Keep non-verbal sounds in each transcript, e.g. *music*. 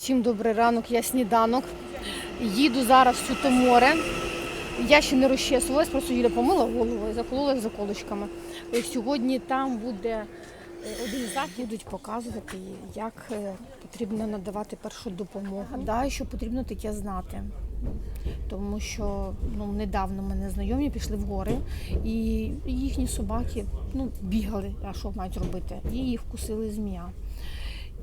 Всім добрий ранок, я сніданок. Їду зараз в Сутоморе. Я ще не розчесувалась, просто Юля помила голову і заколола заколочками. Е, Сьогодні там буде е, один захід, будуть показувати, як е, потрібно надавати першу допомогу. Гадаю, що потрібно таке знати. Тому що ну, недавно мене знайомі пішли в гори, і їхні собаки ну, бігали, а що мають робити? І їх вкусили змія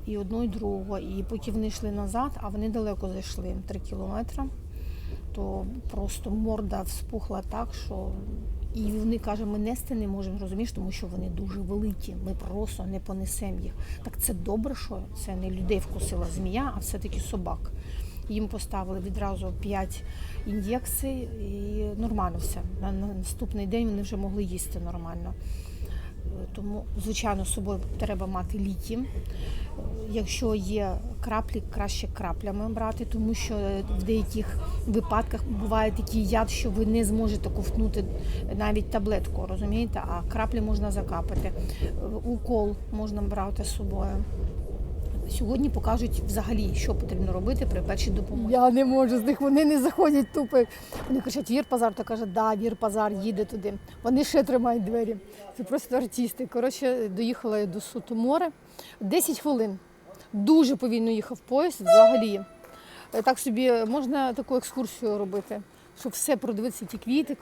і одного, і другого. І поки вони йшли назад, а вони далеко зайшли 3 кілометри, то просто морда вспухла так, що. І вони каже, ми нести не можемо, розумієш, тому що вони дуже великі. Ми просто не понесемо їх. Так це добре, що це не людей вкусила змія, а все-таки собак. Їм поставили відразу 5 ін'єкцій і нормально все. На наступний день вони вже могли їсти нормально. Тому, звичайно, з собою треба мати ліки. Е, Якщо є краплі, краще краплями брати, тому що в деяких випадках буває такий яд, що ви не зможете ковтнути навіть таблетку, розумієте? А краплі можна закапати. Е, Укол можна брати з собою. Сьогодні покажуть взагалі, що потрібно робити при першій допомозі. Я не можу з них, вони не заходять тупо. Вони кричать Вір Пазар, то каже, да, Вір Пазар їде туди. Вони ще тримають двері. Це просто артисти. Коротше, доїхала я до Сутомори. 10 хвилин. Дуже повільно їхав поїзд взагалі. Е, Так собі можна таку екскурсію робити, щоб все продивитися, ті квіти.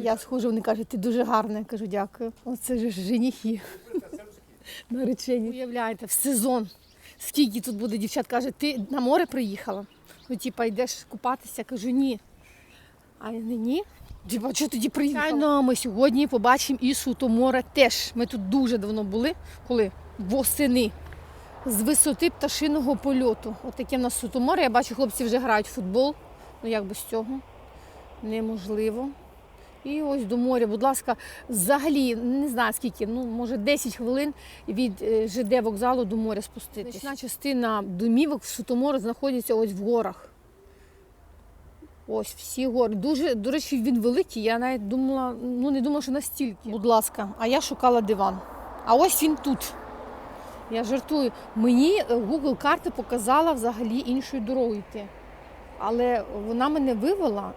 Я схожу, вони кажуть, ти дуже гарна. Я кажу, дякую. Оце ж женихи. Наречені. Уявляєте, в сезон. Скільки тут буде дівчат, каже, ти на море приїхала? Ну, типа, йдеш купатися, кажу, ні. А я не ні. Типа, що тоді приїхала? Ну, ми сьогодні побачимо і Сутоморе теж. Ми тут дуже давно були, коли восени. З висоти пташиного польоту. От таке в нас Сутоморе. Я бачу, хлопці вже грають в футбол. Ну як без цього? Неможливо. І ось до моря, будь ласка, взагалі не знаю скільки, ну може 10 хвилин від е, ЖД вокзалу до моря спуститися. Значна частина домівок в Сутоморі знаходиться ось в горах. Ось всі гори. Дуже, до речі, він великий. Я навіть думала, ну не думала, що настільки. Будь ласка, а я шукала диван. А ось він тут. Я жартую. Мені е, Google карта показала взагалі іншою дорогою йти. Але вона мене вивела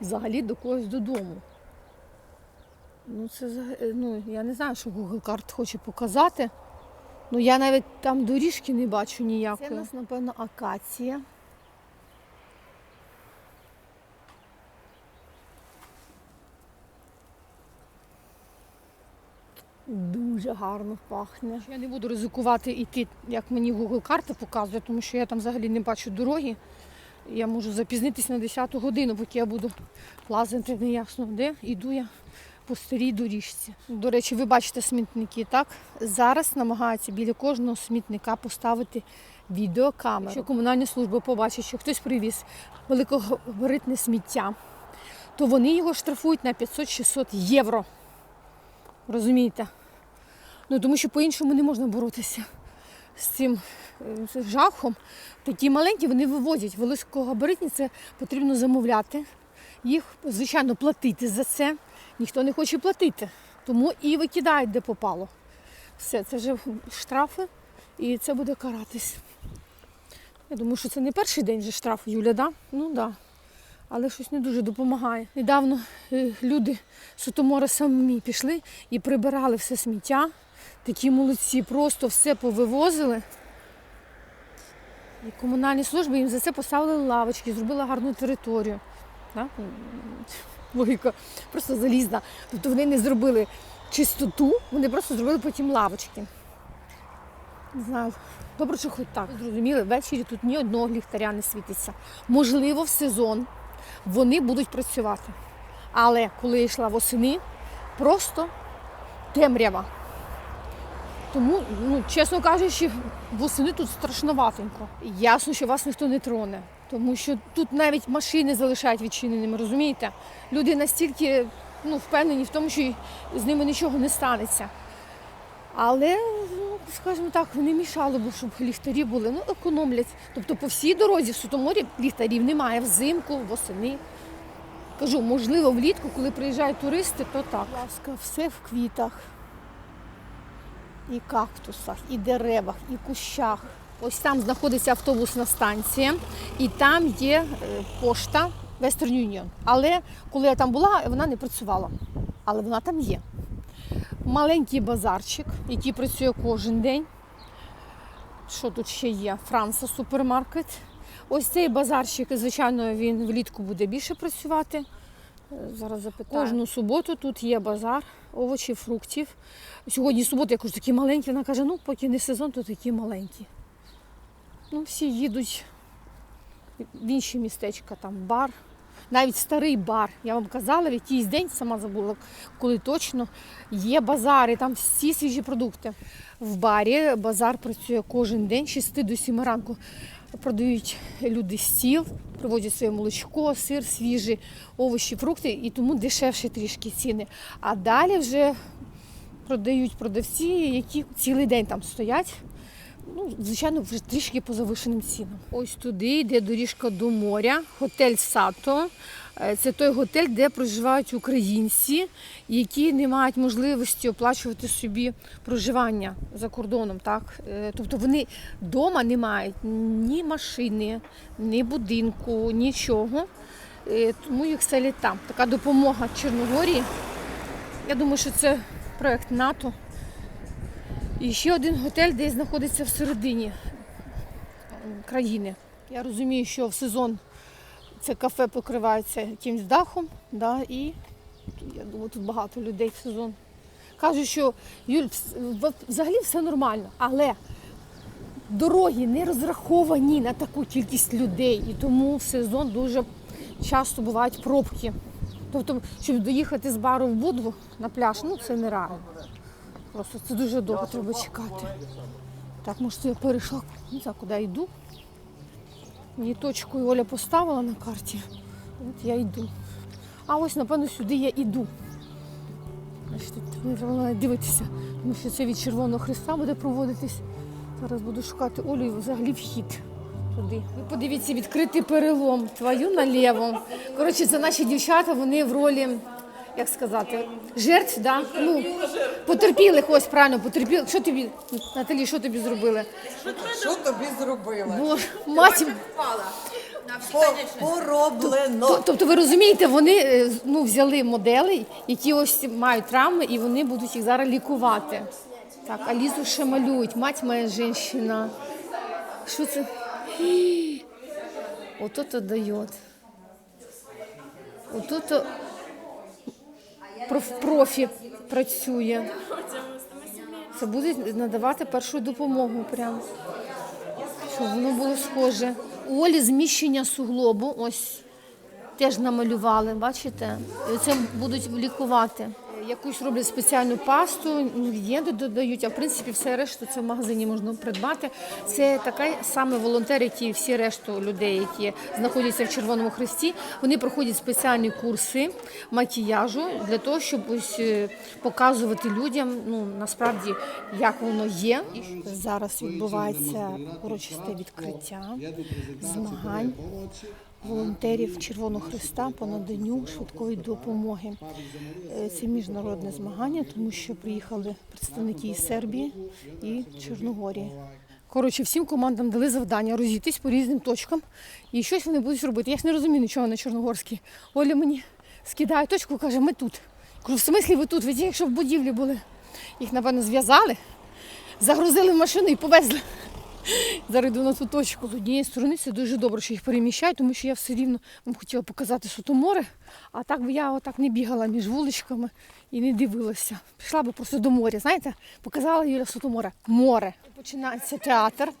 взагалі до когось додому. Ну, це е, ну, я не знаю, що Google карт хоче показати. Ну, я навіть там доріжки не бачу ніякої. Це у нас, напевно, акація. Дуже гарно пахне. Я не буду ризикувати йти, як мені Google карта показує, тому що я там взагалі не бачу дороги. Я можу запізнитись на 10 годину, поки я буду лазити неясно де. Іду я по старій доріжці. До речі, ви бачите смітники, так? Зараз намагаються біля кожного смітника поставити відеокамеру. Якщо комунальні служби побачать, що хтось привіз великогабаритне сміття, то вони його штрафують на 500-600 євро. Розумієте? Ну тому що по-іншому не можна боротися з цим е, жахом. Такі маленькі вони вивозять. Великогабаритні це потрібно замовляти. Їх, звичайно, платити за це. Ніхто не хоче платити. Тому і викидають, де попало. Все, це вже штрафи і це буде каратись. Я думаю, що це не перший день вже штраф, Юля, да? Ну. Да. Але щось не дуже допомагає. Недавно е, люди з Сутомора самі пішли і прибирали все сміття. Такі молодці, просто все повивозили. І комунальні служби їм за це поставили лавочки, зробили гарну територію. Да? Логіка просто залізна. Тобто вони не зробили чистоту, вони просто зробили потім лавочки. Не знаю. Добре, що хоч так. Зрозуміли, ввечері тут ні одного ліхтаря не світиться. Можливо, в сезон вони будуть працювати. Але коли йшла восени, просто темрява. Тому, ну, чесно кажучи, восени тут страшноватенько. Ясно, що вас ніхто не троне, тому що тут навіть машини залишають відчиненими, розумієте? Люди настільки ну, впевнені в тому, що з ними нічого не станеться. Але, ну, скажімо так, вони мішали б, щоб ліхтарі були, ну, економлять. Тобто по всій дорозі в Сутоморі ліхтарів немає взимку, восени. Кажу, можливо, влітку, коли приїжджають туристи, то так. Будь ласка, все в квітах. І кактусах, і деревах, і кущах. Ось там знаходиться автобусна станція, і там є е, пошта Western Union. Але коли я там була, вона не працювала. Але вона там є. Маленький базарчик, який працює кожен день. Що тут ще є? Франса супермаркет. Ось цей базарчик, звичайно, він влітку буде більше працювати. Зараз запитаю. Кожну суботу тут є базар овочів, фруктів. Сьогодні субота, я кажу, такі маленькі. Вона каже, ну поки не сезон, то такі маленькі. Ну, всі їдуть в інші містечка, там бар. Навіть старий бар. Я вам казала, в якийсь день сама забула, коли точно є базари, там всі свіжі продукти. В барі базар працює кожен день, з 6 до 7 ранку. Продають люди стіл, привозять своє молочко, сир, свіжі овочі, фрукти, і тому дешевші трішки ціни. А далі вже продають продавці, які цілий день там стоять. Ну, звичайно, трішки по завишеним цінам. Ось туди йде доріжка до моря, готель Сато. Е, Це той готель, де проживають українці, які не мають можливості оплачувати собі проживання за кордоном. Так? Е, Тобто вони вдома не мають ні машини, ні будинку, нічого. Е, Тому їх селять там. Така допомога Чорногорії. Я думаю, що це проект НАТО. І ще один готель, де знаходиться всередині м, країни. Я розумію, що в сезон це кафе покривається якимсь дахом, да, і я думаю, тут багато людей в сезон. Кажуть, що Юль, взагалі все нормально, але дороги не розраховані на таку кількість людей, і тому в сезон дуже часто бувають пробки. Тобто, щоб доїхати з бару в Будву на пляж, ну це нереально. Просто це дуже довго треба чекати. Так, може, я перейшла, не знаю, куди йду. Мені точку Оля поставила на карті. От я йду. А ось, напевно, сюди я йду. Треба дивитися, тому що це від Червоного Христа буде проводитись. Зараз буду шукати Олю і взагалі вхід туди. Ви подивіться, відкритий перелом. Твою наліво. Коротше, це наші дівчата, вони в ролі, як сказати, жертв, да? ну, потерпілих, ось правильно, потерпілих. Що тобі, Наталі, що тобі зробили? Що тобі зробили? Боже, *laughs* мать. По- Пороблено. Тобто ви розумієте, вони е, ну, взяли моделей, які ось мають травми, і вони будуть їх зараз лікувати. Так, а Лізу ще малюють. Мать моя жінка. Що це? Ото то дає. Ото то проф- профі працює. Це буде надавати першу допомогу прямо щоб воно було схоже. У Олі зміщення суглобу, ось теж намалювали, бачите? І це будуть лікувати. Якусь роблять спеціальну пасту, інгредієнти додають, а в принципі все решту це в магазині можна придбати. Це такий саме волонтер, як і всі решту людей, які знаходяться в Червоному Хресті. Вони проходять спеціальні курси макіяжу для того, щоб ось е, показувати людям ну насправді як воно є. Зараз відбувається урочисте відкриття змагань волонтерів Червоного Христа по наданню швидкої допомоги. Е, Це міжнародне змагання, тому що приїхали представники із Сербії і Чорногорії. Коротше, всім командам дали завдання розійтись по різним точкам і щось вони будуть робити. Я ж не розумію нічого на чорногорській. Оля мені скидає точку, каже, ми тут. Кажу, в смислі ви тут? Ви якщо в будівлі були. Їх, напевно, зв'язали, загрузили в машину і повезли. Зараз йду на ту точку. З однієї сторони це дуже добре, що їх переміщають, тому що я все рівно вам хотіла показати, що море, а так би я отак не бігала між вуличками і не дивилася. Пішла би просто до моря. Знаєте, показала Юля то море. Починається театр.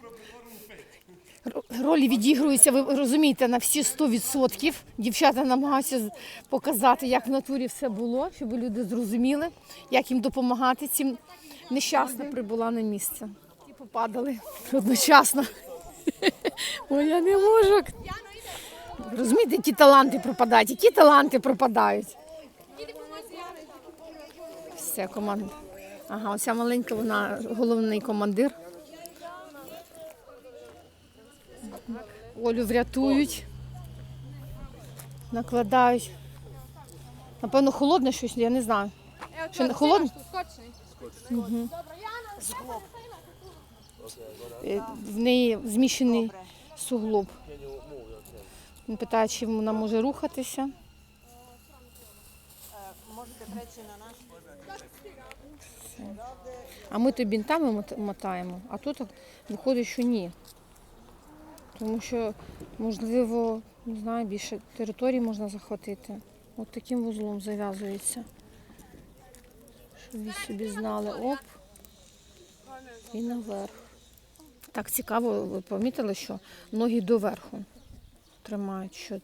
Ролі відігруються, ви розумієте, на всі 100%. Дівчата намагаються показати, як в натурі все було, щоб люди зрозуміли, як їм допомагати цим нещасним. Прибула на місце. Попадали одночасно. *laughs* Ой, я не можу. Розумієте, які таланти пропадають, які таланти пропадають. Все, команда. Ага, оця маленька, вона головний командир. Олю врятують, накладають. Напевно, холодне щось, я не знаю. Що не холодне? е, в неї зміщений суглоб. Він питає, чи вона може рухатися. А ми то бінтами мотаємо, а тут виходить, що ні. Тому що, можливо, не знаю, більше території можна захватити. От таким вузлом зав'язується. Щоб ви собі знали. Оп. І наверх. Так цікаво, ви помітили, що ноги доверху тримають, що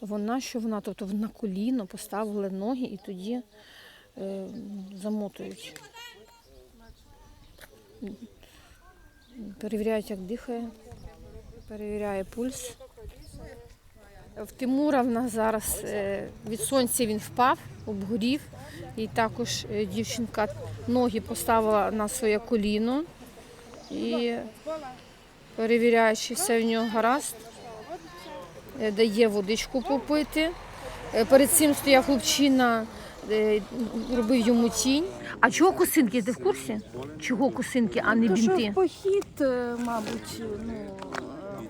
вона, що вона, тобто на коліно поставили ноги і тоді е, замотують. Перевіряють, як дихає, перевіряє пульс. В Тимура в нас зараз е, від сонця він впав, обгорів. І також е, дівчинка ноги поставила на своє коліно і перевіряє, чи все в нього гаразд. Е, Дає водичку попити. Е, Перед цим стояв хлопчина, е, робив йому тінь. А чого косинки? Ти в курсі? Чого косинки, а не бінти? похід, мабуть, ну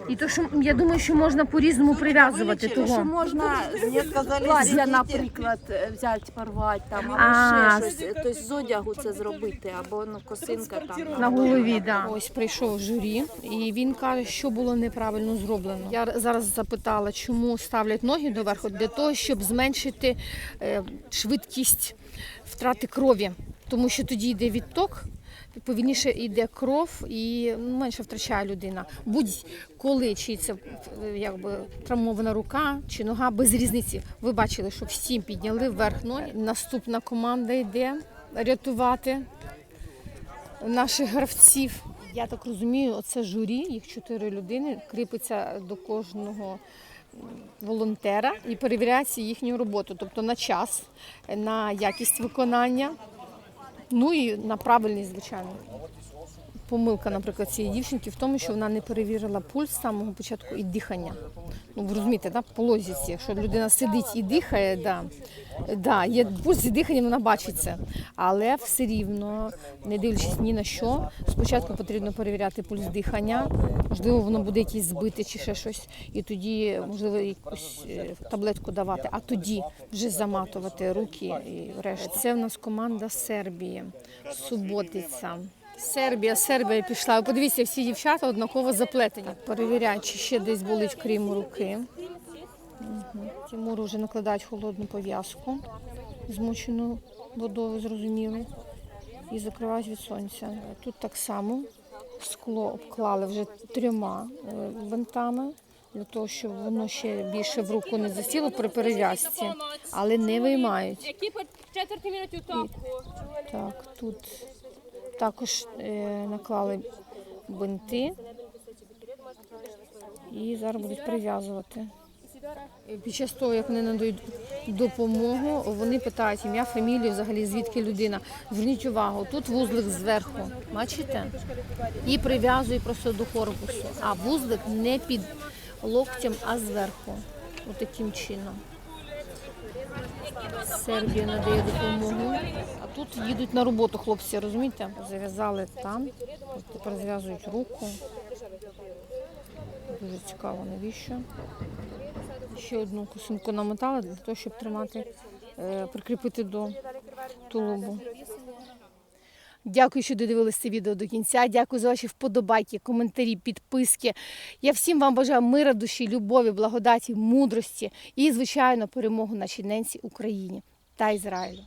І то, що я думаю, що можна по-різному прив'язувати того. можна Мені сказали, плаття, наприклад, взяти, порвати там, А, або ще щось, тобто з одягу це зробити, або ну, косинка там. На голові, да. Ось прийшов журі, і він каже, що було неправильно зроблено. Я зараз запитала, чому ставлять ноги доверху, для того, щоб зменшити е, швидкість втрати крові, тому що тоді йде відток. Повільніше йде кров і ну, менше втрачає людина. Будь-коли чи це якби травмована рука чи нога без різниці. Ви бачили, що всім підняли вверх ноги. Наступна команда йде рятувати наших гравців. Я так розумію, оце журі, їх чотири людини, кріпиться до кожного волонтера і перевіряється їхню роботу, тобто на час, на якість виконання, ну і на правильність, звичайно. Помилка, наприклад, цієї дівчинки в тому, що вона не перевірила пульс з самого початку і дихання. Ну, ви розумієте, да? по логіці, якщо людина сидить і дихає, да, да, є пульс і дихання, вона бачить це. Але все рівно, не дивлячись ні на що, спочатку потрібно перевіряти пульс дихання, можливо, воно буде якесь збите чи ще щось, і тоді, можливо, якусь е, таблетку давати, а тоді вже заматувати руки і решта. Це в нас команда Сербії, Суботиця. Сербія, Сербія пішла. Подивіться, всі дівчата однаково заплетені. Перевіряють, чи ще десь болить крім руки. Угу. Тимуру вже накладають холодну пов'язку, змочену водою, зрозуміло, і закривають від сонця. Тут так само скло обклали вже трьома е, бинтами. Для того, щоб воно ще більше в руку не засіло при перев'язці, але не виймають. Екіпа четверті минуті. Так, тут також е, наклали бинти і зараз будуть прив'язувати. Е, Під час того, як вони надають допомогу, вони питають ім'я, фамілію, взагалі звідки людина. Зверніть увагу, тут вузлик зверху, бачите? І прив'язує просто до корпусу. А вузлик не під локтем, а зверху. Отаким чином. Сербія надає допомогу. А тут їдуть на роботу хлопці, розумієте? Зав'язали там, тепер зв'язують руку. Дуже цікаво, навіщо. Ще одну косинку намотали для того, щоб тримати, е, прикріпити до тулубу. Дякую, що додивилися відео до кінця. Дякую за ваші вподобайки, коментарі, підписки. Я всім вам бажаю мира душі, любові, благодаті, мудрості і, звичайно, перемогу нашій ненці Україні та Ізраїлю.